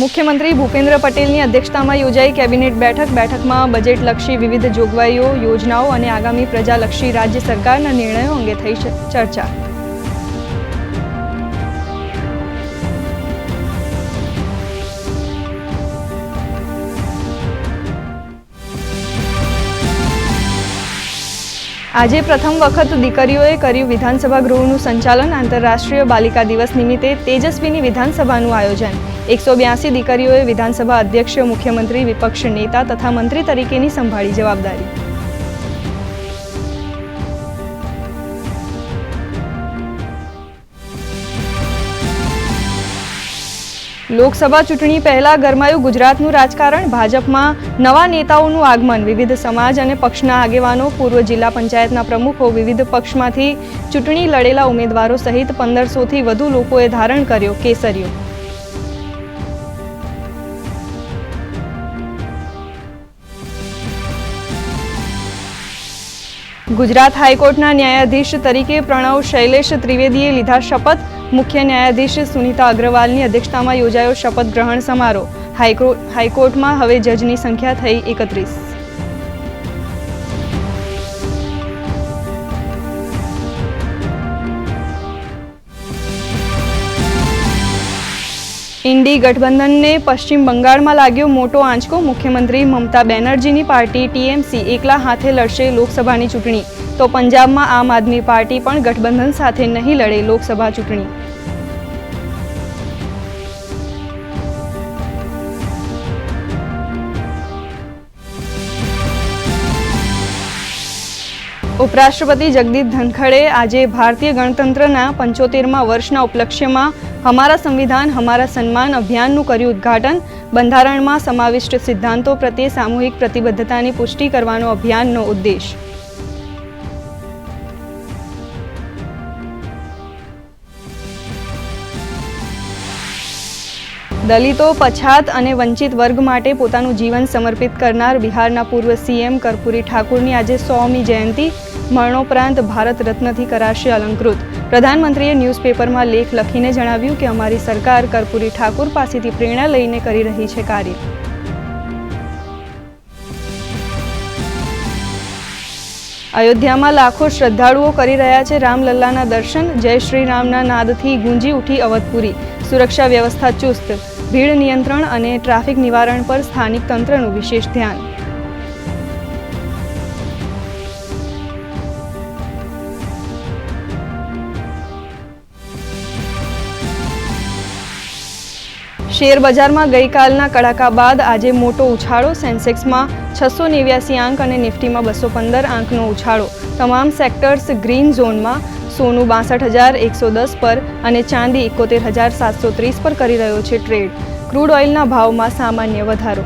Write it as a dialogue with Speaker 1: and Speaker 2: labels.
Speaker 1: મુખ્યમંત્રી ભૂપેન્દ્ર પટેલની અધ્યક્ષતામાં યોજાઈ કેબિનેટ બેઠક. બેઠકમાં બજેટલક્ષી વિવિધ જોગવાઈઓ, યોજનાઓ અને આગામી પ્રજાલક્ષી રાજ્ય સરકારના નિર્ણયો અંગે થઈ ચર્ચા. આજે પ્રથમ વખત દીકરીઓએ કર્યું વિધાનસભા ગૃહનું સંચાલન. આંતરરાષ્ટ્રીય બાલિકા દિવસ નિમિત્તે તેજસ્વીની વિધાનસભાનું આયોજન. એકસો બ્યાસી દીકરીઓએ વિધાનસભા અધ્યક્ષ, મુખ્યમંત્રી, વિપક્ષ નેતા તથા મંત્રી તરીકેની સંભાળી જવાબદારી. લોકસભા ચૂંટણી પહેલા ગરમાયું ગુજરાતનું રાજકારણ, ભાજપમાં નવા નેતાઓનું આગમન, વિવિધ સમાજ અને પક્ષના આગેવાનો, પૂર્વ જિલ્લા પંચાયતના પ્રમુખો, વિવિધ પક્ષમાંથી ચૂંટણી લડેલા ઉમેદવારો સહિત પંદરસોથી વધુ લોકોએ ધારણ કર્યો કેસરીયો. ગુજરાત હાઈકોર્ટના ન્યાયાધીશ તરીકે પ્રણવ શૈલેષ ત્રિવેદીએ લીધા શપથ. મુખ્ય ન્યાયાધીશ સુનીતા અગ્રવાલની અધ્યક્ષતામાં યોજાયો શપથ ગ્રહણ સમારોહ. હાઈકો- હાઈકોર્ટમાં હવે જજની સંખ્યા થઈ એકત્રીસ. ઇન્ડી ગઠબંધનને પશ્ચિમ બંગાળમાં લાગ્યો મોટો આંચકો. મુખ્યમંત્રી મમતા બેનર્જીની પાર્ટી ટીએમસી એકલા હાથે લડશે લોકસભાની ચૂંટણી. તો પંજાબમાં આમ આદમી પાર્ટી પણ ગઠબંધન સાથે નહીં લડે લોકસભા ચૂંટણી. ઉપરાષ્ટ્રપતિ જગદીપ ધનખડે આજે ભારતીય ગણતંત્રના પંચોતેરમાં વર્ષના ઉપલક્ષ્યમાં હમારા સંવિધાન હમારા સન્માન અભિયાનનું કર્યું ઉદ્ઘાટન, બંધારણમાં સમાવિષ્ટ સિદ્ધાંતો પ્રત્યે સામૂહિક પ્રતિબદ્ધતાની પુષ્ટિ કરવાનો અભિયાનનો ઉદ્દેશ. દલિતો, પછાત અને વંચિત વર્ગ માટે પોતાનું જીવન સમર્પિત કરનાર બિહારના પૂર્વ સીએમ કર્પૂરી ઠાકુરની આજે સોમી જયંતિ મરણોપરાંત ભારત રત્નથી કરાશે અલંકૃત. પ્રધાનમંત્રીએ ન્યૂઝપેપરમાં લેખ લખીને જણાવ્યું કે અમારી સરકાર કર્પૂરી ઠાકુર પાસેથી પ્રેરણા લઈને કરી રહી છે કાર્ય. અયોધ્યામાં લાખો શ્રદ્ધાળુઓ કરી રહ્યા છે રામલલ્લાના દર્શન. જય શ્રી રામના નાદથી ગુંજી ઉઠી અવધપુરી. સુરક્ષા વ્યવસ્થા ચુસ્ત. ભીડ નિયંત્રણ અને ટ્રાફિક નિવારણ પર સ્થાનિક તંત્રનું વિશેષ ધ્યાન. શેર બજારમાં ગઈકાલના કડાકા બાદ આજે મોટો ઉછાળો. સેન્સેક્સમાં છસો નેવ્યાસી આંક અને નિફ્ટીમાં બસો પંદર આંકનો ઉછાળો. તમામ સેક્ટર્સ ગ્રીન ઝોનમાં સોનું બાસઠ હજાર એકસો દસ પર અને ચાંદી એકોતેર હજાર સાતસો ત્રીસ પર કરી રહ્યો છે ટ્રેડ. ક્રૂડ ઓઇલના ભાવમાં સામાન્ય વધારો.